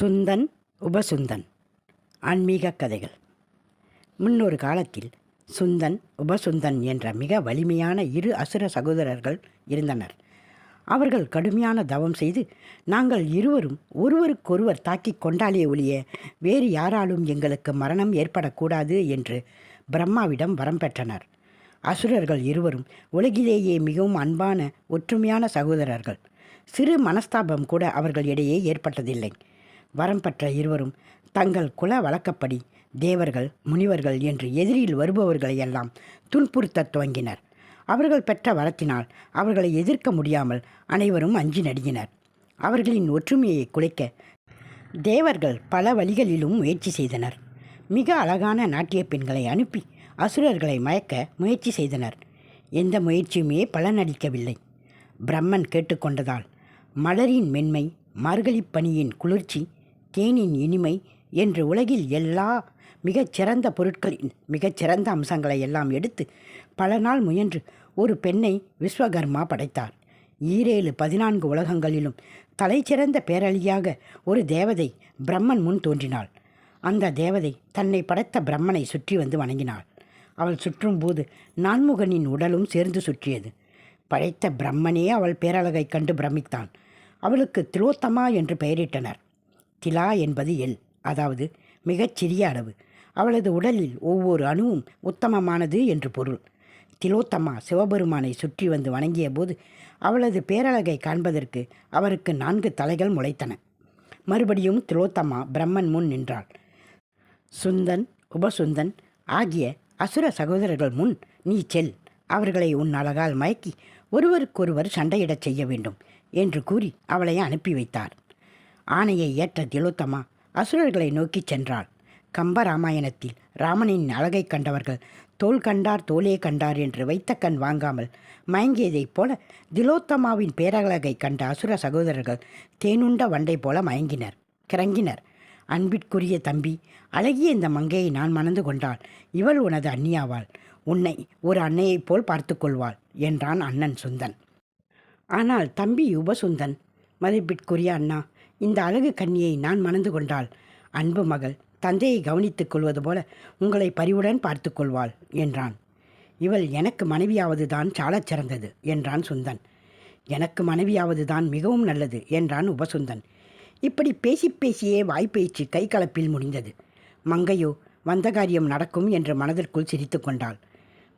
சுந்தன் உபசுந்தன். ஆன்மீக கதைகள். முன்னொரு காலத்தில் சுந்தன் உபசுந்தன் என்ற மிக வலிமையான இரு அசுர சகோதரர்கள் இருந்தனர். அவர்கள் கடுமையான தவம் செய்து நாங்கள் இருவரும் ஒருவருக்கொருவர் தாக்கிக் கொண்டாலே ஒழிய வேறு யாராலும் எங்களுக்கு மரணம் ஏற்படக்கூடாது என்று பிரம்மாவிடம் வரம் பெற்றனர். அசுரர்கள் இருவரும் உலகிலேயே மிகவும் அன்பான ஒற்றுமையான சகோதரர்கள். சிறு மனஸ்தாபம் கூட அவர்கள் இடையே ஏற்பட்டதில்லை. வரம் பெற்ற இருவரும் தங்கள் குல வழக்கப்படி தேவர்கள் முனிவர்கள் என்று எதிரில் வருபவர்களை எல்லாம் துன்புறுத்தத் துவங்கினர். அவர்கள் பெற்ற வரத்தினால் அவர்களை எதிர்க்க முடியாமல் அனைவரும் அஞ்சி நடுங்கினர். அவர்களின் ஒற்றுமையை குலைக்க தேவர்கள் பல வழிகளிலும் முயற்சி செய்தனர். மிக அழகான நாட்டிய பெண்களை அனுப்பி அசுரர்களை மயக்க முயற்சி செய்தனர். எந்த முயற்சியுமே பலனளிக்கவில்லை. பிரம்மன் கேட்டுக்கொண்டதால் மலரின் மென்மை மார்கழிப் பனியின் குளிர்ச்சி தேனின் இனிமை என்று உலகில் எல்லா மிகச்சிறந்த பொருட்களின் மிகச்சிறந்த அம்சங்களை எல்லாம் எடுத்து பல நாள் முயன்று ஒரு பெண்ணை விஸ்வகர்மா படைத்தார் ஈரேழு பதினான்கு உலகங்களிலும் தலைச்சிறந்த பேரழியாக ஒரு தேவதை பிரம்மன் முன் தோன்றினாள். அந்த தேவதை தன்னை படைத்த பிரம்மனை சுற்றி வந்து வணங்கினாள். அவள் சுற்றும்போது நான்முகனின் உடலும் சேர்ந்து சுற்றியது. படைத்த பிரம்மனே அவள் பேரழகைக் கண்டு பிரமித்தான். அவளுக்கு திலோத்தமா என்று பெயரிட்டனர். கிலா என்பது எல் அதாவது மிகச்சிறிய அளவு. அவளது உடலில் ஒவ்வொரு அணுவும் உத்தமமானது என்று பொருள். திலோத்தமா சிவபெருமானை சுற்றி வந்து வணங்கிய போது அவளது பேரழகை காண்பதற்கு அவருக்கு நான்கு தலைகள் முளைத்தன. மறுபடியும் திலோத்தமா பிரம்மன் முன் நின்றாள். சுந்தன் உபசுந்தன் ஆகிய அசுர சகோதரர்கள் முன் நீ செல் அவர்களை உன் அழகால் மயக்கி ஒருவருக்கொருவர் சண்டையிடச் செய்ய வேண்டும் என்று கூறி அவளை அனுப்பி வைத்தார். ஆணையை ஏற்ற திலோத்தமா அசுரர்களை நோக்கிச் சென்றாள். கம்பராமாயணத்தில் ராமனின் அழகை கண்டவர்கள் தோல் கண்டார் தோலே கண்டார் என்று வைத்த கண் வாங்காமல் மயங்கியதைப் போல திலோத்தமாவின் பேரழகை கண்ட அசுர சகோதரர்கள் தேனுண்ட வண்டை போல மயங்கினர் கிறங்கினர். அன்பிற்குரிய தம்பி அழகிய இந்த மங்கையை நான் மணந்து கொண்டாள் இவள் உனது அந்நியாவாள் உன்னை ஒரு அன்னையைப் போல் பார்த்து கொள்வாள் என்றான் அண்ணன் சுந்தன். ஆனால் தம்பி உபசுந்தன் மதிப்பிற்குரிய அண்ணா இந்த அழகு கன்னியை நான் மணந்து கொண்டாள். அன்பு மகள் தந்தையை கவனித்துக் கொள்வது போல உங்களை பரிவுடன் பார்த்து கொள்வாள் என்றான். இவள் எனக்கு மனைவியாவது தான் சாலச் சிறந்தது என்றான் சுந்தன். எனக்கு மனைவியாவது தான் மிகவும் நல்லது என்றான் உபசுந்தன். இப்படி பேசி பேசியே வாய்ப்பேச்சு கை கலப்பில் முடிந்தது. மங்கையோ வந்த காரியம் நடக்கும் என்று மனதிற்குள் சிரித்து கொண்டாள்.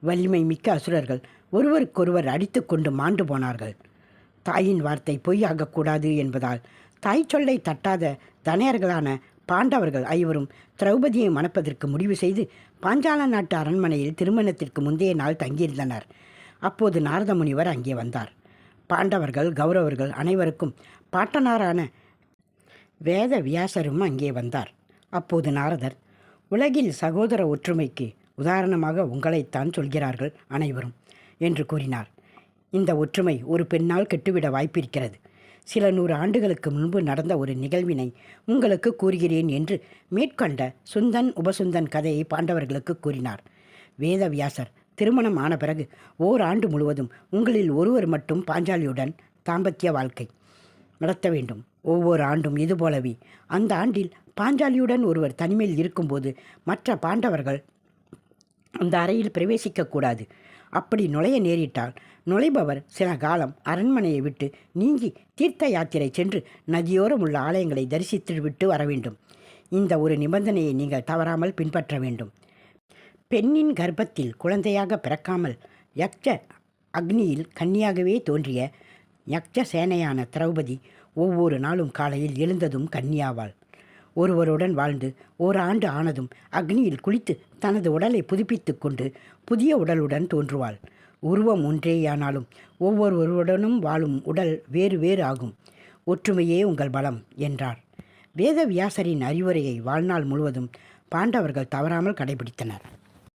வலிமை மிக்க அசுரர்கள் ஒருவருக்கொருவர் அடித்து கொண்டு மாண்டு போனார்கள். தாயின் வார்த்தை பொய்யாகக்கூடாது என்பதால் தாய் சொல்லை தட்டாத தனையர்களான பாண்டவர்கள் ஐவரும் திரௌபதியை மணப்பதற்கு முடிவு செய்து பாஞ்சால நாட்டு அரண்மனையில் திருமணத்திற்கு முந்தைய நாள் தங்கியிருந்தனர். அப்போது நாரத முனிவர் அங்கே வந்தார். பாண்டவர்கள் கௌரவர்கள் அனைவருக்கும் பாட்டனாரான வேத வியாசரும் அங்கே வந்தார். அப்போது நாரதர் உலகில் சகோதர ஒற்றுமைக்கு உதாரணமாக உங்களைத்தான் சொல்கிறார்கள் அனைவரும் என்று கூறினார். இந்த ஒற்றுமை ஒரு பெண்ணால் கெட்டுவிட வாய்ப்பிருக்கிறது. சில நூறு ஆண்டுகளுக்கு முன்பு நடந்த ஒரு நிகழ்வினை உங்களுக்கு கூறுகிறேன் என்று மேற்கொண்ட சுந்தன் உபசுந்தன் கதையை பாண்டவர்களுக்கு கூறினார். வேதவியாசர் திருமணம் ஆன பிறகு ஓராண்டு முழுவதும் உங்களில் ஒருவர் மட்டும் பாஞ்சாலியுடன் தாம்பத்திய வாழ்க்கை நடத்த வேண்டும். ஒவ்வொரு ஆண்டும் இதுபோலவே அந்த ஆண்டில் பாஞ்சாலியுடன் ஒருவர் தனிமையில் இருக்கும்போது மற்ற பாண்டவர்கள் அந்த அறையில் பிரவேசிக்கக்கூடாது. அப்படி நுழைய நேரிட்டால் நுழைபவர் சில காலம் அரண்மனையை விட்டு நீங்கி தீர்த்த யாத்திரை சென்று நதியோரம் உள்ள ஆலயங்களை தரிசித்து விட்டு வர வேண்டும். இந்த ஒரு நிபந்தனையை நீங்கள் தவறாமல் பின்பற்ற வேண்டும். பெண்ணின் கர்ப்பத்தில் குழந்தையாக பிறக்காமல் யக்ஷ அக்னியில் கன்னியாகவே தோன்றிய யக்ஷ சேனையான திரௌபதி ஒவ்வொரு நாளும் காலையில் எழுந்ததும் கன்னியாவாள். ஒருவருடன் வாழ்ந்து ஓராண்டு ஆனதும் அக்னியில் குளித்து தனது உடலை புதுப்பித்து கொண்டு புதிய உடலுடன் தோன்றுவாள். உருவம் ஒன்றேயானாலும் ஒவ்வொருவருடனும் வாழும் உடல் வேறு வேறு ஆகும். ஒற்றுமையே உங்கள் பலம் என்றார். வேதவியாசரின் அறிவுரையை வாழ்நாள் முழுவதும் பாண்டவர்கள் தவறாமல் கடைபிடித்தனர்.